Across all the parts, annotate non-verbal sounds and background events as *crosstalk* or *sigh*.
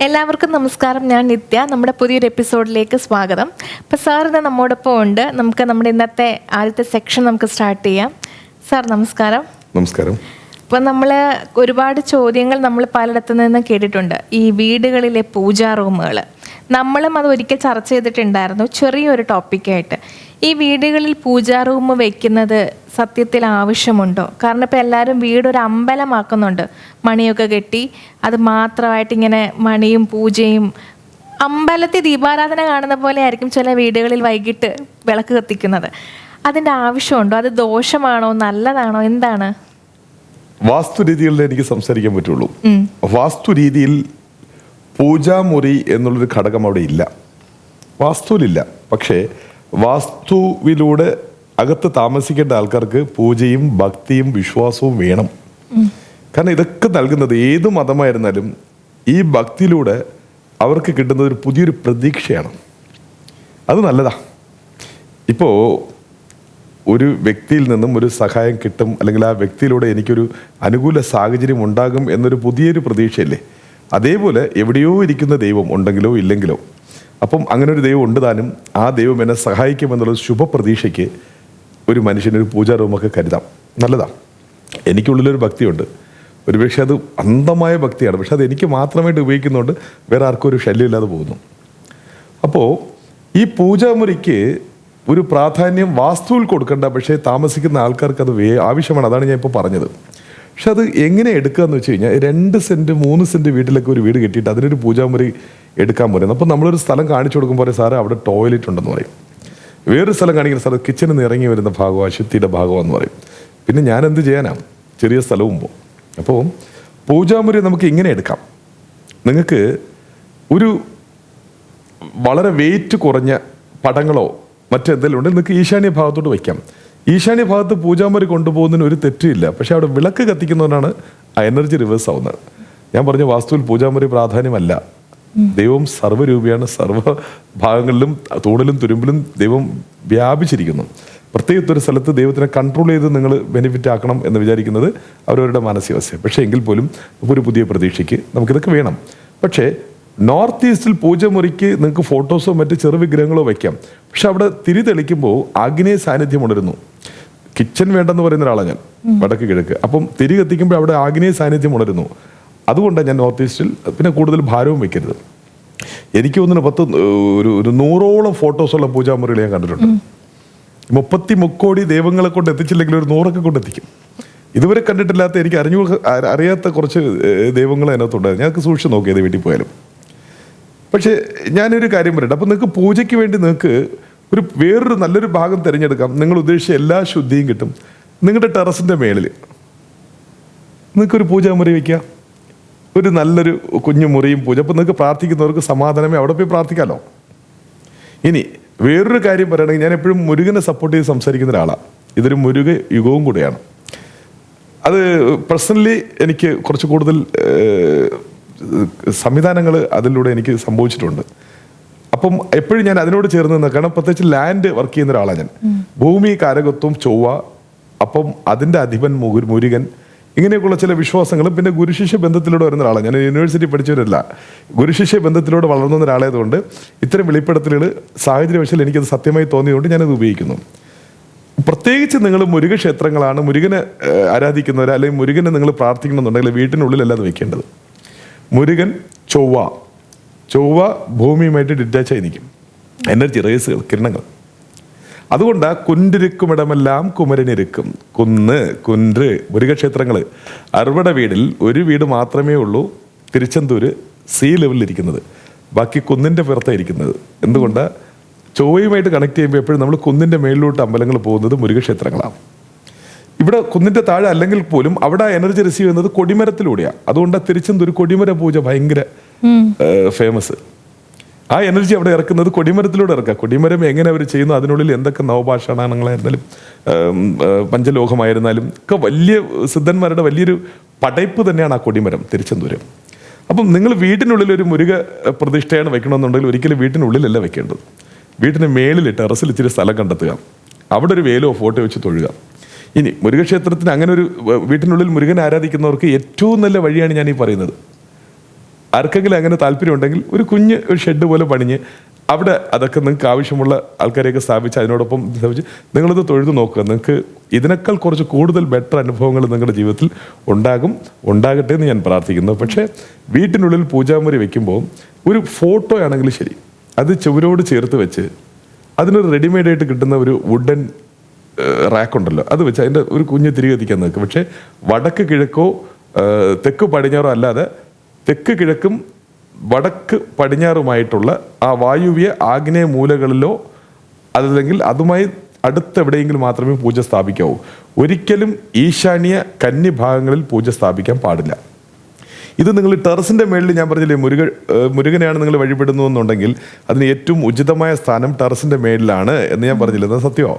എല്ലാവർക്കും നമസ്കാരം. ഞാൻ നിത്യ. നമ്മുടെ പുതിയൊരു എപ്പിസോഡിലേക്ക് സ്വാഗതം. അപ്പോൾ സാർ ഇന്ന് നമ്മോടൊപ്പം ഉണ്ട്. നമുക്ക് നമ്മുടെ ഇന്നത്തെ ആദ്യത്തെ സെക്ഷൻ നമുക്ക് സ്റ്റാർട്ട് ചെയ്യാം. സാർ നമസ്കാരം. നമസ്കാരം. അപ്പോൾ നമ്മൾ ഒരുപാട് ചോദ്യങ്ങൾ നമ്മൾ പലയിടത്തു നിന്ന് കേട്ടിട്ടുണ്ട്. ഈ വീടുകളിലെ പൂജാ റൂമുകൾ നമ്മളും അത് ഒരിക്കൽ ചർച്ച ചെയ്തിട്ടുണ്ടായിരുന്നു. ചെറിയൊരു ടോപ്പിക്കായിട്ട് ഈ വീടുകളിൽ പൂജാ റൂം വെക്കുന്നത് സത്യത്തിൽ ആവശ്യമുണ്ടോ? കാരണം ഇപ്പോൾ എല്ലാവരും വീടൊരു അമ്പലമാക്കുന്നുണ്ട്. മണിയൊക്കെ കെട്ടി അത് മാത്രമായിട്ട് ഇങ്ങനെ മണിയും പൂജയും അമ്പലത്തിൽ ദീപാരാധന കാണുന്ന പോലെ ആയിരിക്കും ചില വീടുകളിൽ വൈകിട്ട് വിളക്ക് കത്തിക്കുന്നത്. അതിന്റെ ആവശ്യമുണ്ടോ? അത് ദോഷമാണോ? നല്ലതാണോ? എന്താണ്? വാസ്തു രീതികളിൽ എനിക്ക് സംസാരിക്കാൻ പറ്റുള്ളൂ. വാസ്തു രീതിയിൽ പൂജാമുറി എന്നുള്ളൊരു ഘടകം അവിടെ ഇല്ല. വാസ്തുവിലില്ല. പക്ഷേ വാസ്തുവിലൂടെ അകത്ത് താമസിക്കേണ്ട ആൾക്കാർക്ക് പൂജയും ഭക്തിയും വിശ്വാസവും വേണം. കാരണം ഇതൊക്കെ നൽകുന്നത് ഏത് മതമായിരുന്നാലും ഈ ഭക്തിയിലൂടെ അവർക്ക് കിട്ടുന്നത് ഒരു പുതിയൊരു പ്രതീക്ഷയാണ്. അത് നല്ലതാ. ഇപ്പോൾ ഒരു വ്യക്തിയിൽ നിന്നും ഒരു സഹായം കിട്ടും അല്ലെങ്കിൽ ആ വ്യക്തിയിലൂടെ എനിക്കൊരു അനുകൂല സാഹചര്യം ഉണ്ടാകും എന്നൊരു പുതിയൊരു പ്രതീക്ഷയല്ലേ? അതേപോലെ എവിടെയോ ഇരിക്കുന്ന ദൈവം ഉണ്ടെങ്കിലോ ഇല്ലെങ്കിലോ അപ്പം അങ്ങനെ ഒരു ദൈവം ഉണ്ട് താനും ആ ദൈവം എന്നെ സഹായിക്കുമെന്നുള്ള ശുഭപ്രതീക്ഷയ്ക്ക് ഒരു മനുഷ്യനൊരു ഒരു പൂജാരൂപമൊക്കെ കരുതാം. നല്ലതാ. എനിക്കുള്ളിലൊരു ഭക്തിയുണ്ട്. ഒരുപക്ഷെ അത് അന്ധമായ ഭക്തിയാണ്. പക്ഷെ അത് എനിക്ക് മാത്രമായിട്ട് ഉപയോഗിക്കുന്നതുകൊണ്ട് വേറെ ആർക്കും ഒരു ശല്യമില്ലാതെ പോകുന്നു. അപ്പോൾ ഈ പൂജാമുറിക്ക് ഒരു പ്രാധാന്യം വാസ്തുവിൽ കൊടുക്കേണ്ട പക്ഷേ താമസിക്കുന്ന ആൾക്കാർക്ക് അത് വേ ആവശ്യമാണ്. അതാണ് ഞാൻ ഇപ്പോൾ പറഞ്ഞത്. പക്ഷെ അത് എങ്ങനെ എടുക്കുക എന്ന് വെച്ച് കഴിഞ്ഞാൽ രണ്ട് സെന്റ് മൂന്ന് സെന്റ് വീട്ടിലൊക്കെ ഒരു വീട് കെട്ടിയിട്ട് അതിനൊരു പൂജാമുറി എടുക്കാൻ പറയുന്നത് അപ്പോൾ നമ്മളൊരു സ്ഥലം കാണിച്ചു കൊടുക്കുമ്പോൾ സാറേ അവിടെ ടോയ്ലറ്റ് ഉണ്ടെന്ന് പറയും. വേറൊരു സ്ഥലം കാണിക്കുന്ന സ്ഥലം കിച്ചണിൽ നിന്ന് ഇറങ്ങി വരുന്ന ഭാഗം അശുദ്ധിയുടെ ഭാഗമെന്ന് പറയും. പിന്നെ ഞാൻ എന്ത് ചെയ്യാനാണ്? ചെറിയ സ്ഥലവും പോകും അപ്പോൾ പൂജാമുരി നമുക്ക് ഇങ്ങനെ എടുക്കാം. നിങ്ങൾക്ക് ഒരു വളരെ വെയിറ്റ് കുറഞ്ഞ പടങ്ങളോ മറ്റെന്തെങ്കിലും ഉണ്ടെങ്കിൽ നിങ്ങൾക്ക് ഈശാന്യ ഭാഗത്തോട്ട് വയ്ക്കാം. ഈശാന്യ ഭാഗത്ത് പൂജാമുരി കൊണ്ടുപോകുന്നതിന് ഒരു തെറ്റില്ല പക്ഷെ അവിടെ വിളക്ക് കത്തിക്കുന്നതുകൊണ്ടാണ് ആ എനർജി റിവേഴ്സ് ആവുന്നത്. ഞാൻ പറഞ്ഞ വാസ്തുവിൽ പൂജാമുരി പ്രാധാന്യമല്ല. ദൈവം സർവരൂപിയാണ് സർവ ഭാഗങ്ങളിലും തോണിലും തുരുമ്പിലും ദൈവം വ്യാപിച്ചിരിക്കുന്നു. പ്രത്യേകിച്ച് ഒരു സ്ഥലത്ത് ദൈവത്തിനെ കൺട്രോൾ ചെയ്ത് നിങ്ങൾ ബെനിഫിറ്റ് ആക്കണം എന്ന് വിചാരിക്കുന്നത് അവരവരുടെ മാനസികാവസ്ഥ പക്ഷേ എങ്കിൽ പോലും ഒരു പുതിയ പ്രതീക്ഷയ്ക്ക് നമുക്കിതൊക്കെ വേണം. പക്ഷേ നോർത്ത് ഈസ്റ്റിൽ പൂജമുറിക്ക് നിങ്ങൾക്ക് ഫോട്ടോസോ മറ്റ് ചെറു വിഗ്രഹങ്ങളോ വയ്ക്കാം പക്ഷെ അവിടെ തിരി തെളിക്കുമ്പോൾ ആഗ്നേയ സാന്നിധ്യം ഉണരുന്നു. കിച്ചൺ വേണ്ടെന്ന് പറയുന്ന ഒരാളാണ് ഞാൻ. വടക്ക് കിഴക്ക്. അപ്പം തിരി കത്തിക്കുമ്പോൾ അവിടെ ആഗ്നേയ സാന്നിധ്യം ഉണരുന്നു. അതുകൊണ്ടാണ് ഞാൻ നോർത്ത് ഈസ്റ്റിൽ പിന്നെ കൂടുതൽ ഭാരവും വെക്കരുത് എനിക്ക് ഒന്നിന് പത്ത് ഒരു ഒരു നൂറോളം ഫോട്ടോസുള്ള പൂജാമുറികൾ ഞാൻ കണ്ടിട്ടുണ്ട്. മുപ്പത്തി മുക്കോടി ദൈവങ്ങളെ കൊണ്ട് എത്തിച്ചില്ലെങ്കിൽ ഒരു നൂറൊക്കെ കൊണ്ട് എത്തിക്കും. ഇതുവരെ കണ്ടിട്ടില്ലാത്ത എനിക്ക് അറിഞ്ഞു അറിയാത്ത കുറച്ച് ദൈവങ്ങൾ അതിനകത്തുണ്ടായിരുന്നു. ഞങ്ങൾക്ക് സൂക്ഷിച്ച് നോക്കിയത് വീട്ടിൽ പോയാലും. പക്ഷേ ഞാനൊരു കാര്യം പറയട്ടെ. അപ്പം നിങ്ങൾക്ക് പൂജയ്ക്ക് വേണ്ടി നിങ്ങൾക്ക് ഒരു വേറൊരു നല്ലൊരു ഭാഗം തിരഞ്ഞെടുക്കാം. നിങ്ങൾ ഉദ്ദേശിച്ച എല്ലാ ശുദ്ധിയും കിട്ടും. നിങ്ങളുടെ ടെറസിന്റെ മേളിൽ നിങ്ങൾക്കൊരു പൂജാമുറി വയ്ക്കാം. ഒരു നല്ലൊരു കുഞ്ഞു മുറിയും പൂജ. അപ്പോൾ നിങ്ങൾക്ക് പ്രാർത്ഥിക്കുന്നവർക്ക് സമാധാനമേ. അവിടെ പോയി പ്രാർത്ഥിക്കാമല്ലോ ഇനി വേറൊരു കാര്യം പറയുകയാണെങ്കിൽ ഞാൻ എപ്പോഴും മുരുകനെ സപ്പോർട്ട് ചെയ്ത് സംസാരിക്കുന്ന ഒരാളാണ് ഇതൊരു മുരുക യുഗവും കൂടെയാണ്. അത് പേഴ്സണലി എനിക്ക് കുറച്ച് കൂടുതൽ സംവിധാനങ്ങൾ അതിലൂടെ എനിക്ക് സംഭവിച്ചിട്ടുണ്ട്. അപ്പം എപ്പോഴും ഞാൻ അതിനോട് ചേർന്ന് നിന്ന് കാരണം പ്രത്യേകിച്ച് ലാൻഡ് വർക്ക് ചെയ്യുന്ന ഒരാളാണ് ഞാൻ. ഭൂമി കാരകത്വം ചൊവ്വ അപ്പം അതിന്റെ അധിപൻ മുരു- മുരുകൻ ഇങ്ങനെയൊക്കെയുള്ള ചില വിശ്വാസങ്ങളും പിന്നെ ഗുരുശിഷ്യ ബന്ധത്തിലൂടെ വരുന്ന ഒരാളാണ്. ഞാൻ യൂണിവേഴ്സിറ്റി പഠിച്ചവരല്ല. ഗുരുശിഷ്യ ബന്ധത്തിലൂടെ വളർന്ന ഒരാളായതുകൊണ്ട് ഇത്തരം വെളിപ്പെടുത്തലുകൾ സാഹചര്യവശാൽ എനിക്കത് സത്യമായി തോന്നിയതുകൊണ്ട് ഞാനത് ഉപയോഗിക്കുന്നു. പ്രത്യേകിച്ച് നിങ്ങൾ മുരുക ക്ഷേത്രങ്ങളാണ് മുരുകനെ ആരാധിക്കുന്നവർ അല്ലെങ്കിൽ മുരുകനെ നിങ്ങൾ പ്രാർത്ഥിക്കണമെന്നുണ്ടെങ്കിൽ വീട്ടിനുള്ളിലല്ല അത് വെക്കേണ്ടത്. മുരുകൻ ചൊവ്വ. ചൊവ്വ ഭൂമിയുമായിട്ട് ഡിറ്റാച്ച് ആയി നിൽക്കും എനർജി റേസുകൾ കിരണങ്ങൾ. അതുകൊണ്ട് കുന്റിരിക്കുമിടമെല്ലാം കുമരനിരിക്കും. കുന്ന് കുன்று മുരുകക്ഷേത്രങ്ങൾ അറുപട വീടിൽ ഒരു വീട് മാത്രമേ ഉള്ളൂ തിരുച്ചെന്തൂര് സീ ലെവലിൽ ഇരിക്കുന്നത്. ബാക്കി കുന്നിന്റെ പുറത്താണ് ഇരിക്കുന്നത്. എന്തുകൊണ്ട്? ചൊവ്വയുമായിട്ട് കണക്ട് ചെയ്യുമ്പോൾ എപ്പോഴും നമ്മൾ കുന്നിന്റെ മേളിലോട്ട് അമ്പലങ്ങൾ പോകുന്നത് മുരുകക്ഷേത്രങ്ങളാണ്. ഇവിടെ കുന്നിന്റെ താഴെ അല്ലെങ്കിൽ പോലും അവിടെ എനർജി റിസീവ് ചെയ്യുന്നത് കൊടിമരത്തിലൂടെയാണ് അതുകൊണ്ട് തിരിച്ചെന്തൂര് കൊടിമര പൂജ ഭയങ്കര ഫേമസ് ആ എനർജി അവിടെ ഇറക്കുന്നത് കൊടിമരത്തിലൂടെ ഇറക്കുക. കൊടിമരം എങ്ങനെ അവർ ചെയ്യുന്നു അതിനുള്ളിൽ എന്തൊക്കെ നവഭാഷണങ്ങളായിരുന്നാലും പഞ്ചലോഹമായിരുന്നാലും ഒക്കെ വലിയ സിദ്ധന്മാരുടെ വലിയൊരു പടയ്പ്പ് തന്നെയാണ് ആ കൊടിമരം തിരുച്ചെന്തൂരം. അപ്പം നിങ്ങൾ വീട്ടിനുള്ളിൽ ഒരു മുരുക പ്രതിഷ്ഠയാണ് വെക്കണമെന്നുണ്ടെങ്കിൽ ഒരിക്കലും വീട്ടിനുള്ളിലല്ല വെക്കേണ്ടത് വീട്ടിന് മേളിൽ ടെറസിൽ ഇച്ചിരി സ്ഥലം കണ്ടെത്തുക. അവിടെ ഒരു വേലോ ഫോട്ടോ വെച്ച് തൊഴുക. ഇനി മുരുകക്ഷേത്രത്തിന് അങ്ങനെ ഒരു വീട്ടിനുള്ളിൽ മുരുകനെ ആരാധിക്കുന്നവർക്ക് ഏറ്റവും നല്ല വഴിയാണ് ഞാൻ ഈ പറയുന്നത്. ആർക്കെങ്കിലും അങ്ങനെ താല്പര്യം ഉണ്ടെങ്കിൽ ഒരു കുഞ്ഞ് ഒരു ഷെഡ് പോലെ പണിഞ്ഞ് അവിടെ അതൊക്കെ നിങ്ങൾക്ക് ആവശ്യമുള്ള ആൾക്കാരെയൊക്കെ സ്ഥാപിച്ച് അതിനോടൊപ്പം സ്ഥാപിച്ച് നിങ്ങളിത് തൊഴുതു നോക്കുക. നിങ്ങൾക്ക് ഇതിനേക്കാൾ കുറച്ച് കൂടുതൽ ബെറ്റർ അനുഭവങ്ങൾ നിങ്ങളുടെ ജീവിതത്തിൽ ഉണ്ടാകും. ഉണ്ടാകട്ടെ എന്ന് ഞാൻ പ്രാർത്ഥിക്കുന്നു. പക്ഷേ വീട്ടിനുള്ളിൽ പൂജാമുറി വയ്ക്കുമ്പോൾ ഒരു ഫോട്ടോ ആണെങ്കിലും ശരി. അത് ചുവരോട് ചേർത്ത് വെച്ച് അതിനൊരു റെഡിമെയ്ഡായിട്ട് കിട്ടുന്ന ഒരു വുഡൻ റാക്കുണ്ടല്ലോ അത് വെച്ച് അതിന്റെ ഒരു കുഞ്ഞ് തിരികെത്തിക്കാൻ നിൽക്കും പക്ഷേ വടക്ക് കിഴക്കോ തെക്ക് പടിഞ്ഞാറോ അല്ലാതെ തെക്ക് കിഴക്കും വടക്ക് പടിഞ്ഞാറുമായിട്ടുള്ള ആ വായുവ്യ ആഗ്നേയ മൂലകളിലോ അതല്ലെങ്കിൽ അതുമായി അടുത്തെവിടെയെങ്കിലും മാത്രമേ പൂജ സ്ഥാപിക്കാവൂ. ഒരിക്കലും ഈശാന്യ കന്നി ഭാഗങ്ങളിൽ പൂജ സ്ഥാപിക്കാൻ പാടില്ല. ഇത് നിങ്ങൾ ടെറസിന്റെ മേളിൽ ഞാൻ പറഞ്ഞില്ലേ മുരുക മുരുകനെയാണ് നിങ്ങൾ വഴിപെടുന്നു എന്നുണ്ടെങ്കിൽ അതിന് ഏറ്റവും ഉചിതമായ സ്ഥാനം ടെറസിന്റെ മേളിലാണ് എന്ന് ഞാൻ പറഞ്ഞില്ല അത് സത്യമോ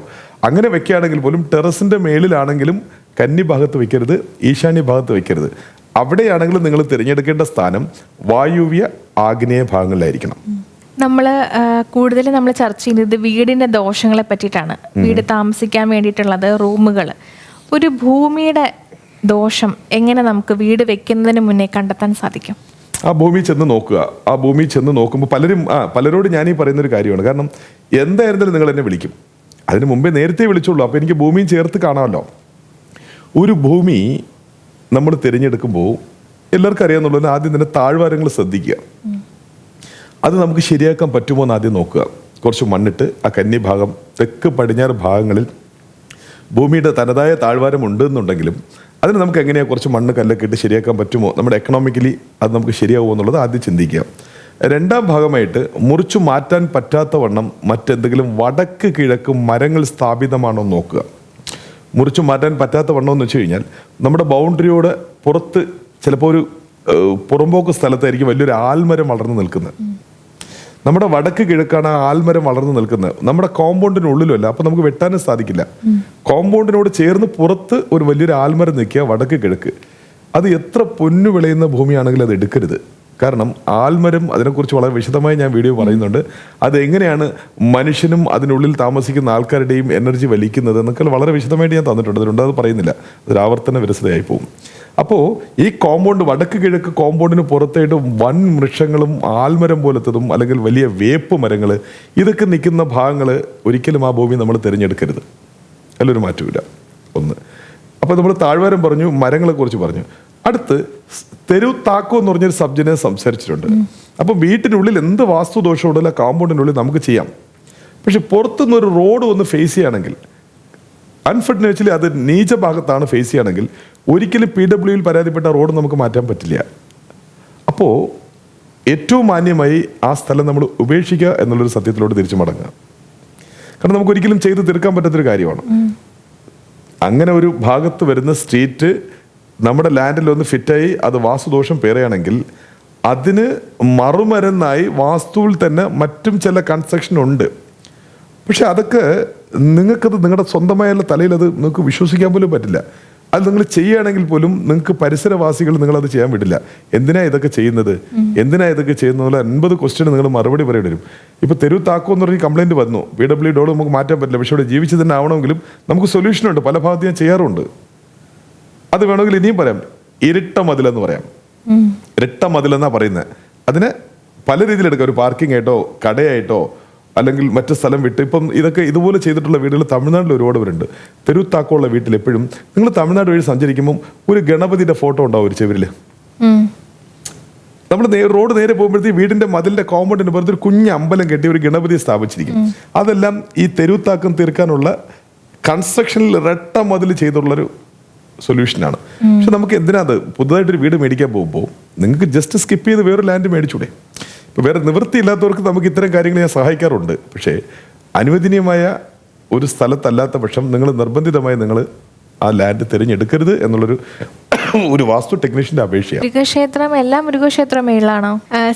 അങ്ങനെ വെക്കുകയാണെങ്കിൽ പോലും ടെറസിന്റെ മേളിലാണെങ്കിലും കന്നി ഭാഗത്ത് വയ്ക്കരുത് ഈശാന്യ ഭാഗത്ത് വെക്കരുത്. അവിടെയാണെങ്കിലും നിങ്ങൾ തിരഞ്ഞെടുക്കേണ്ട സ്ഥാനം വായുവ്യ ആഗ്നേയ ഭാഗങ്ങളിലായിരിക്കണം. നമ്മൾ കൂടുതൽ നമ്മൾ ചർച്ച ചെയ്യുന്നത് വീടിന്റെ ദോഷങ്ങളെ പറ്റിയിട്ടാണ്. വീട് താമസിക്കാൻ വേണ്ടിയിട്ടുള്ളത് റൂമുകൾ ഒരു ഭൂമിയുടെ ദോഷം എങ്ങനെ നമുക്ക് വീട് വെക്കുന്നതിന് മുന്നേ കണ്ടെത്താൻ സാധിക്കും? ആ ഭൂമി ചെന്ന് നോക്കുക. ആ ഭൂമി ചെന്ന് നോക്കുമ്പോൾ പലരും ആ പലരോട് ഞാനീ ഈ പറയുന്ന ഒരു കാര്യമാണ്. കാരണം എന്തായിരുന്നാലും നിങ്ങൾ എന്നെ വിളിക്കും. അതിന് മുമ്പേ നേരത്തെ വിളിച്ചോളൂ. അപ്പോൾ എനിക്ക് ഭൂമിയും ചേർത്ത് കാണാമല്ലോ. ഒരു ഭൂമി നമ്മൾ തിരഞ്ഞെടുക്കുമ്പോൾ എല്ലാവർക്കും അറിയാമെന്നുള്ളത് ആദ്യം തന്നെ താഴ്വാരങ്ങൾ ശ്രദ്ധിക്കുക. അത് നമുക്ക് ശരിയാക്കാൻ പറ്റുമോ എന്ന് ആദ്യം നോക്കുക. കുറച്ച് മണ്ണിട്ട് ആ കന്നി ഭാഗം തെക്ക് പടിഞ്ഞാറ് ഭാഗങ്ങളിൽ ഭൂമിയുടെ തനതായ താഴ്വാരം ഉണ്ട് എന്നുണ്ടെങ്കിലും അതിന് നമുക്ക് എങ്ങനെയാണ് കുറച്ച് മണ്ണ് കല്ലൊക്കെ ഇട്ട് ശരിയാക്കാൻ പറ്റുമോ? നമ്മുടെ എക്കണോമിക്കലി അത് നമുക്ക് ശരിയാവുമോ എന്നുള്ളത് ആദ്യം ചിന്തിക്കുക. രണ്ടാം ഭാഗമായിട്ട് മുറിച്ചു മാറ്റാൻ പറ്റാത്ത വണ്ണം മറ്റെന്തെങ്കിലും വടക്ക് കിഴക്ക് മരങ്ങൾ സ്ഥാപിതമാണോ നോക്കുക. മുറിച്ചു മാറ്റാൻ പറ്റാത്ത വണ്ണം എന്ന് വെച്ച് കഴിഞ്ഞാൽ നമ്മുടെ ബൗണ്ടറിയോട് പുറത്ത് ചിലപ്പോൾ ഒരു പുറമ്പോക്ക് സ്ഥലത്തായിരിക്കും വലിയൊരു ആൽമരം വളർന്നു നിൽക്കുന്നത്. നമ്മുടെ വടക്ക് കിഴക്കാണ് ആ ആൽമരം വളർന്നു നിൽക്കുന്നത്. നമ്മുടെ കോമ്പൗണ്ടിനുള്ളിലല്ല അപ്പം നമുക്ക് വെട്ടാനും സാധിക്കില്ല. കോമ്പൗണ്ടിനോട് ചേർന്ന് പുറത്ത് ഒരു വലിയൊരു ആൽമരം നിൽക്കുക വടക്ക് കിഴക്ക്. അത് എത്ര പൊന്നു വിളയുന്ന ഭൂമിയാണെങ്കിലും അത് എടുക്കരുത്. കാരണം ആൽമരം അതിനെക്കുറിച്ച് വളരെ വിശദമായി ഞാൻ വീഡിയോ പറയുന്നുണ്ട്. അത് എങ്ങനെയാണ് മനുഷ്യനും അതിനുള്ളിൽ താമസിക്കുന്ന ആൾക്കാരുടെയും എനർജി വലിക്കുന്നത് എന്നൊക്കെ വളരെ വിശദമായിട്ട് ഞാൻ തന്നിട്ടുണ്ട്. അതുകൊണ്ട് അത് പറയുന്നില്ല. അതൊരു ആവർത്തന വിരസതയായി പോകും. അപ്പോൾ ഈ കോമ്പൗണ്ട് വടക്ക് കിഴക്ക് കോമ്പൗണ്ടിന് പുറത്തായിട്ട് വൻ വൃക്ഷങ്ങളും ആൽമരം പോലത്തതും അല്ലെങ്കിൽ വലിയ വേപ്പ് മരങ്ങൾ ഇതൊക്കെ നിൽക്കുന്ന ഭാഗങ്ങൾ ഒരിക്കലും ആ ഭൂമി നമ്മൾ തിരഞ്ഞെടുക്കരുത്. അതിലൊരു മാറ്റമില്ല ഒന്ന്. അപ്പോൾ നമ്മൾ താഴ്വാരം പറഞ്ഞു മരങ്ങളെക്കുറിച്ച് പറഞ്ഞു. അടുത്ത് തെരു താക്കോ എന്ന് പറഞ്ഞൊരു സബ്ജിനെ സംസാരിച്ചിട്ടുണ്ട്. അപ്പം വീട്ടിനുള്ളിൽ എന്ത് വാസ്തു വാസ്തുദോഷമുണ്ടല്ലോ കോമ്പൗണ്ടിനുള്ളിൽ നമുക്ക് ചെയ്യാം. പക്ഷെ പുറത്തുനിന്ന് ഒരു റോഡ് വന്ന് ഫേസ് ചെയ്യുകയാണെങ്കിൽ അൺഫോർച്ചുനേറ്റ്ലി അത് നീച്ച ഭാഗത്താണ് ഫേസ് ചെയ്യുകയാണെങ്കിൽ ഒരിക്കലും പി ഡബ്ല്യുയിൽ പരാതിപ്പെട്ട റോഡ് നമുക്ക് മാറ്റാൻ പറ്റില്ല. അപ്പോൾ ഏറ്റവും മാന്യമായി ആ സ്ഥലം നമ്മൾ ഉപേക്ഷിക്കുക എന്നുള്ളൊരു സത്യത്തിലോട്ട് തിരിച്ചു മടങ്ങുക. കാരണം നമുക്ക് ഒരിക്കലും ചെയ്ത് തീർക്കാൻ പറ്റാത്തൊരു കാര്യമാണ്. അങ്ങനെ ഒരു ഭാഗത്ത് വരുന്ന സ്ട്രീറ്റ് നമ്മുടെ ലാൻഡിൽ ഒന്ന് ഫിറ്റായി അത് വാസ്തുദോഷം പേരെയാണെങ്കിൽ അതിന് മറുമരുന്നായി വാസ്തുവിൽ തന്നെ മറ്റും ചില കൺസ്ട്രക്ഷൻ ഉണ്ട്. പക്ഷെ അതൊക്കെ നിങ്ങൾക്കത് നിങ്ങളുടെ സ്വന്തമായ തലയിൽ അത് നിങ്ങൾക്ക് വിശ്വസിക്കാൻ പോലും പറ്റില്ല. അത് നിങ്ങൾ ചെയ്യുകയാണെങ്കിൽ പോലും നിങ്ങൾക്ക് പരിസരവാസികൾ നിങ്ങളത് ചെയ്യാൻ വിടില്ല. എന്തിനാ ഇതൊക്കെ ചെയ്യുന്നത്? എന്തിനാ ഇതൊക്കെ ചെയ്യുന്നത്? പോലെ അൻപത് ക്വസ്റ്റ്യൻ നിങ്ങൾ മറുപടി പറയേണ്ടി വരും. ഇപ്പൊ തെരുവ് താക്കോ എന്ന് പറഞ്ഞ കംപ്ലൈന്റ് വന്നു. പി ഡബ്ല്യു ഡോൾ നമുക്ക് മാറ്റാൻ പറ്റില്ല. പക്ഷെ ഇവിടെ ജീവിച്ചു തന്നെ ആവണമെങ്കിലും നമുക്ക് സൊല്യൂഷൻ ഉണ്ട്. പല ഭാഗത്ത് ഞാൻ ചെയ്യാറുണ്ട്. അത് വേണമെങ്കിൽ ഇനിയും പറയാം. ഇരട്ട മതിലെന്ന് പറയാം. ഇരട്ട മതിലെന്നാ പറയുന്നത് അതിന് പല രീതിയിലെടുക്കാം ഒരു പാർക്കിംഗ് ആയിട്ടോ കടയായിട്ടോ അല്ലെങ്കിൽ മറ്റു സ്ഥലം വിട്ട് ഇപ്പം ഇതൊക്കെ ഇതുപോലെ ചെയ്തിട്ടുള്ള വീടുകൾ തമിഴ്നാട്ടിൽ ഒരുപാട് പേരുണ്ട് തെരുത്താക്കമുള്ള വീട്ടിൽ എപ്പോഴും നിങ്ങൾ തമിഴ്നാട് വഴി സഞ്ചരിക്കുമ്പോൾ ഒരു ഗണപതിയുടെ ഫോട്ടോ ഉണ്ടാവും ഒരു ചെവിരിൽ. നമ്മൾ നേ- റോഡ് നേരെ പോകുമ്പോഴത്തേക്ക് വീടിന്റെ മതിലിന്റെ കോമ്പൗണ്ടിന് പുറത്ത് ഒരു കുഞ്ഞ് അമ്പലം കെട്ടി ഒരു ഗണപതി സ്ഥാപിച്ചിരിക്കും. അതെല്ലാം ഈ തെരുത്താക്കം തീർക്കാനുള്ള കൺസ്ട്രക്ഷനിൽ രട്ട മതിൽ ചെയ്തിട്ടുള്ളൊരു സൊല്യൂഷനാണ് പക്ഷെ നമുക്ക് എന്തിനാ അത് പുതുതായിട്ടൊരു വീട് മേടിക്കാൻ പോകുമ്പോൾ നിങ്ങൾക്ക് ജസ്റ്റ് സ്കിപ്പ് ചെയ്ത് വേറൊരു ലാൻഡ് മേടിച്ചൂടെ? ഇപ്പൊ വേറെ നിവൃത്തി ഇല്ലാത്തവർക്ക് നമുക്ക് ഇത്തരം കാര്യങ്ങൾ ഞാൻ സഹായിക്കാറുണ്ട്. പക്ഷേ അനുവദനീയമായ ഒരു സ്ഥലത്തല്ലാത്ത പക്ഷം നിങ്ങൾ നിർബന്ധിതമായി നിങ്ങൾ ആ ലാൻഡ് തിരഞ്ഞെടുക്കരുത് എന്നുള്ളൊരു *coughs* ഒരു വാസ്തു ടെക്നീഷ്യന്റെ അപേക്ഷയാണ്. മൃഗക്ഷേത്രം എല്ലാം മൃഗക്ഷേത്ര മേളിലാണോ?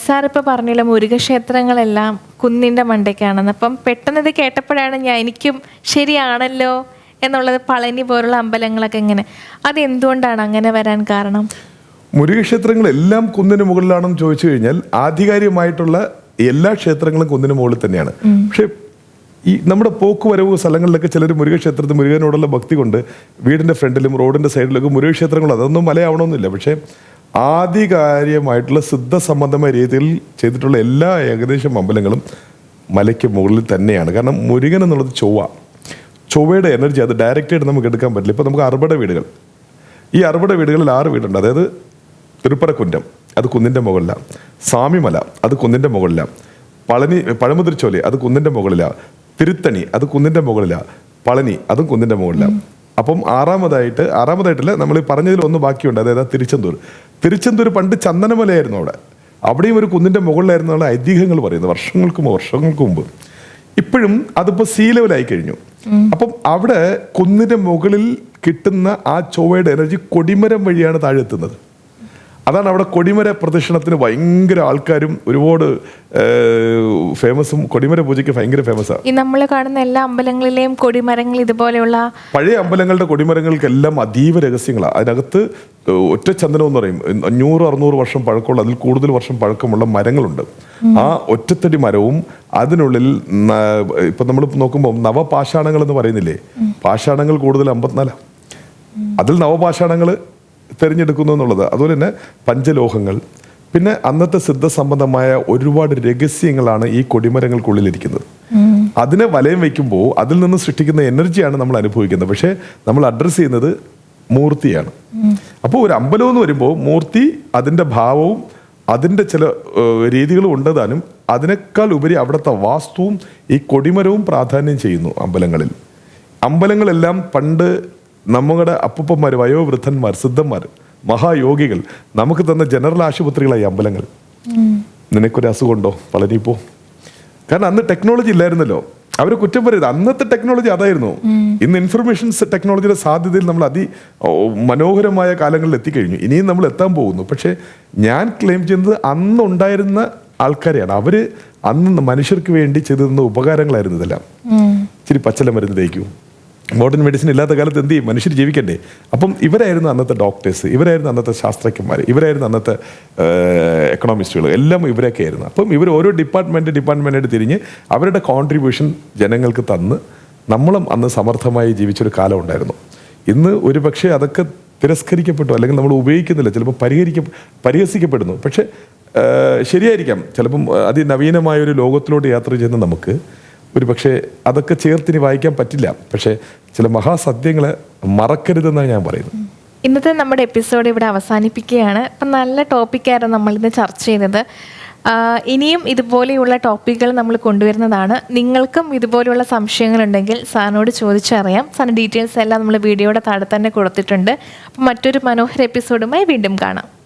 സാർ ഇപ്പൊ പറഞ്ഞില്ല മുരുകക്ഷേത്രങ്ങളെല്ലാം കുന്നിന്റെ മണ്ടയ്ക്കാണെന്ന്. അപ്പം പെട്ടെന്ന് ഇത് കേട്ടപ്പോഴാണ് ഞാൻ എനിക്കും ശരിയാണല്ലോ എന്നുള്ളത് പളനി പോലുള്ള അമ്പലങ്ങളൊക്കെ എങ്ങനെ അത് എന്തുകൊണ്ടാണ് അങ്ങനെ വരാൻ കാരണം? മുരുകക്ഷേത്രങ്ങളെല്ലാം കുന്നിന് മുകളിലാണെന്ന് ചോദിച്ചു കഴിഞ്ഞാൽ ആധികാരികമായിട്ടുള്ള എല്ലാ ക്ഷേത്രങ്ങളും കുന്നിന് മുകളിൽ തന്നെയാണ്. പക്ഷേ ഈ നമ്മുടെ പോക്ക് വരവ് സ്ഥലങ്ങളിലൊക്കെ ചിലർ മുരുകക്ഷേത്രത്തിൽ മുരുകനോടുള്ള ഭക്തി കൊണ്ട് വീടിന്റെ ഫ്രണ്ടിലും റോഡിന്റെ സൈഡിലൊക്കെ മുരുകക്ഷേത്രങ്ങൾ അതൊന്നും മലയാവണമെന്നില്ല. പക്ഷേ ആധികാരികമായിട്ടുള്ള സിദ്ധസംബന്ധമായ രീതിയിൽ ചെയ്തിട്ടുള്ള എല്ലാ ഏകദേശം അമ്പലങ്ങളും മലയ്ക്ക് മുകളിൽ തന്നെയാണ്. കാരണം മുരുകൻ എന്നുള്ളത് ചൊവ്വ. ചൊവ്വയുടെ എനർജി അത് ഡയറക്റ്റായിട്ട് നമുക്ക് എടുക്കാൻ പറ്റില്ല. ഇപ്പോൾ നമുക്ക് അറുപട വീടുകൾ. ഈ അറുപട വീടുകളിൽ ആറ് വീടുണ്ട്. അതായത് തിരുപ്പറക്കുന്റം അത് കുന്നിന്റെ മുകളിലാണ് സ്വാമിമല അത് കുന്നിന്റെ മുകളിലാണ് പളനി പഴമുതിർച്ചോലി അത് കുന്നിന്റെ മുകളിലാണ് തിരുത്തണി അത് കുന്നിന്റെ മുകളിലാണ് പളനി അതും കുന്നിന്റെ മുകളിലാണ് അപ്പം ആറാമതായിട്ട് ആറാമതായിട്ടല്ല നമ്മൾ പറഞ്ഞതിൽ ഒന്ന് ബാക്കിയുണ്ട്. അതായത് തിരുച്ചെന്തൂർ. തിരുച്ചെന്തൂർ പണ്ട് ചന്ദനമലയായിരുന്നു അവിടെ. അവിടെയും ഒരു കുന്നിന്റെ മുകളിലായിരുന്നുള്ള ഐതിഹ്യങ്ങൾ പറയുന്നത്. വർഷങ്ങൾക്ക് വർഷങ്ങൾക്ക് മുമ്പ്. ഇപ്പോഴും അതിപ്പോൾ സീ ലെവലായി കഴിഞ്ഞു. അപ്പം അവിടെ കുന്നിന്റെ മുകളിൽ കിട്ടുന്ന ആ ചൊവ്വയുടെ എനർജി കൊടിമരം വഴിയാണ് താഴെ എത്തുന്നത് അതാണ് അവിടെ കൊടിമര പ്രദക്ഷിണത്തിന് ഭയങ്കര ആൾക്കാരും ഒരുപാട് ഫേമസും കൊടിമര പൂജയ്ക്ക് ഭയങ്കര ഫേമസാണ് ഈ നമ്മൾ കാണുന്ന എല്ലാ അമ്പലങ്ങളിലെയും കൊടിമരങ്ങൾ ഇതുപോലെയുള്ള പഴയ അമ്പലങ്ങളുടെ കൊടിമരങ്ങൾക്കെല്ലാം അതീവ രഹസ്യങ്ങളാണ് അതിനകത്ത് ഒറ്റ ചന്ദനം എന്ന് പറയും. അഞ്ഞൂറ് അറുന്നൂറ് വർഷം പഴക്കമുള്ള അതിൽ കൂടുതൽ വർഷം പഴക്കമുള്ള മരങ്ങളുണ്ട്. ആ ഒറ്റത്തടി മരവും അതിനുള്ളിൽ ഇപ്പം നമ്മൾ നോക്കുമ്പോൾ നവപാഷാണങ്ങൾ എന്ന് പറയുന്നില്ലേ? പാഷാണങ്ങൾ കൂടുതൽ അമ്പത്തിനാലാണ് അതിൽ നവപാഷാണങ്ങൾ തിരഞ്ഞെടുക്കുന്നു എന്നുള്ളത്. അതുപോലെ തന്നെ പഞ്ചലോഹങ്ങൾ. പിന്നെ അന്നത്തെ സിദ്ധസംബന്ധമായ ഒരുപാട് രഹസ്യങ്ങളാണ് ഈ കൊടിമരങ്ങൾക്കുള്ളിലിരിക്കുന്നത്. അതിനെ വലയം വയ്ക്കുമ്പോൾ അതിൽ നിന്ന് സൃഷ്ടിക്കുന്ന എനർജിയാണ് നമ്മൾ അനുഭവിക്കുന്നത്. പക്ഷേ നമ്മൾ അഡ്രസ്സ് ചെയ്യുന്നത് മൂർത്തിയാണ്. അപ്പോൾ ഒരു അമ്പലം എന്ന് വരുമ്പോൾ മൂർത്തി അതിന്റെ ഭാവവും അതിന്റെ ചില രീതികളും ഉണ്ടതാനും അതിനേക്കാൾ ഉപരി അവിടുത്തെ വാസ്തുവും ഈ കൊടിമരവും പ്രാധാന്യം ചെയ്യുന്നു അമ്പലങ്ങളിൽ. അമ്പലങ്ങളെല്ലാം പണ്ട് നമ്മുടെ അപ്പൂപ്പന്മാർ വയോവൃദ്ധന്മാർ സിദ്ധന്മാർ മഹായോഗികൾ നമുക്ക് തന്ന ജനറൽ ആശുപത്രികളായി അമ്പലങ്ങൾ. നിനക്കൊരു അസുഖമുണ്ടോ? പളനിപ്പോ കാരണം അന്ന് ടെക്നോളജി ഇല്ലായിരുന്നല്ലോ. അവർ കുറ്റം പറയരുത്. അന്നത്തെ ടെക്നോളജി അതായിരുന്നു. ഇന്ന് ഇൻഫർമേഷൻസ് ടെക്നോളജിയുടെ സാധ്യതയിൽ നമ്മൾ അതി മനോഹരമായ കാലങ്ങളിൽ എത്തിക്കഴിഞ്ഞു. ഇനിയും നമ്മൾ എത്താൻ പോകുന്നു. പക്ഷേ ഞാൻ ക്ലെയിം ചെയ്യുന്നത് അന്നുണ്ടായിരുന്ന ആൾക്കാരെയാണ്. അവർ അന്ന് മനുഷ്യർക്ക് വേണ്ടി ചെയ്തിരുന്ന ഉപകാരങ്ങളായിരുന്നു ഇതെല്ലാം. ഇച്ചിരി പച്ചല മരുന്ന് തേക്കും മോഡേൺ മെഡിസിൻ ഇല്ലാത്ത കാലത്ത് എന്ത് ചെയ്യും? മനുഷ്യർ ജീവിക്കണ്ടേ? അപ്പം ഇവരായിരുന്നു അന്നത്തെ ഡോക്ടേഴ്സ് ഇവരായിരുന്നു അന്നത്തെ ശാസ്ത്രജ്ഞന്മാർ ഇവരായിരുന്നു അന്നത്തെ എക്കണോമിസ്റ്റുകൾ എല്ലാം ഇവരൊക്കെ ആയിരുന്നു അപ്പം ഇവർ ഓരോ ഡിപ്പാർട്ട്മെന്റ് ഡിപ്പാർട്ട്മെന്റായിട്ട് തിരിഞ്ഞ് അവരുടെ കോൺട്രിബ്യൂഷൻ ജനങ്ങൾക്ക് തന്ന് നമ്മളും അന്ന് സമർത്ഥമായി ജീവിച്ചൊരു കാലം ഉണ്ടായിരുന്നു. ഇന്ന് ഒരു പക്ഷേ അതൊക്കെ തിരസ്കരിക്കപ്പെട്ടു അല്ലെങ്കിൽ നമ്മൾ ഉപയോഗിക്കുന്നില്ല ചിലപ്പോൾ പരിഹരിക്ക പരിഹസിക്കപ്പെടുന്നു. പക്ഷേ ശരിയായിരിക്കാം. ചിലപ്പം അതിനവീനമായ ഒരു ലോകത്തിലോട്ട് യാത്ര ചെയ്യുന്ന നമുക്ക് ഒരു പക്ഷേ അതൊക്കെ ചേർത്തിനി വായിക്കാൻ പറ്റില്ല. പക്ഷേ ചില മഹാസത്യങ്ങൾ മറക്കരുതെന്നാണ് ഞാൻ പറയുന്നത്. ഇന്നത്തെ നമ്മുടെ എപ്പിസോഡ് ഇവിടെ അവസാനിപ്പിക്കുകയാണ്. അപ്പം നല്ല ടോപ്പിക്കായിരുന്നു നമ്മളിന്ന് ചർച്ച ചെയ്തത്. ഇനിയും ഇതുപോലെയുള്ള ടോപ്പിക്കുകൾ നമ്മൾ കൊണ്ടുവരുന്നതാണ്. നിങ്ങൾക്കും ഇതുപോലെയുള്ള സംശയങ്ങളുണ്ടെങ്കിൽ സാറിനോട് ചോദിച്ചറിയാം. സാറിന് ഡീറ്റെയിൽസ് എല്ലാം നമ്മൾ വീഡിയോയുടെ താഴെ തന്നെ കൊടുത്തിട്ടുണ്ട്. അപ്പം മറ്റൊരു മനോഹര എപ്പിസോഡുമായി വീണ്ടും കാണാം.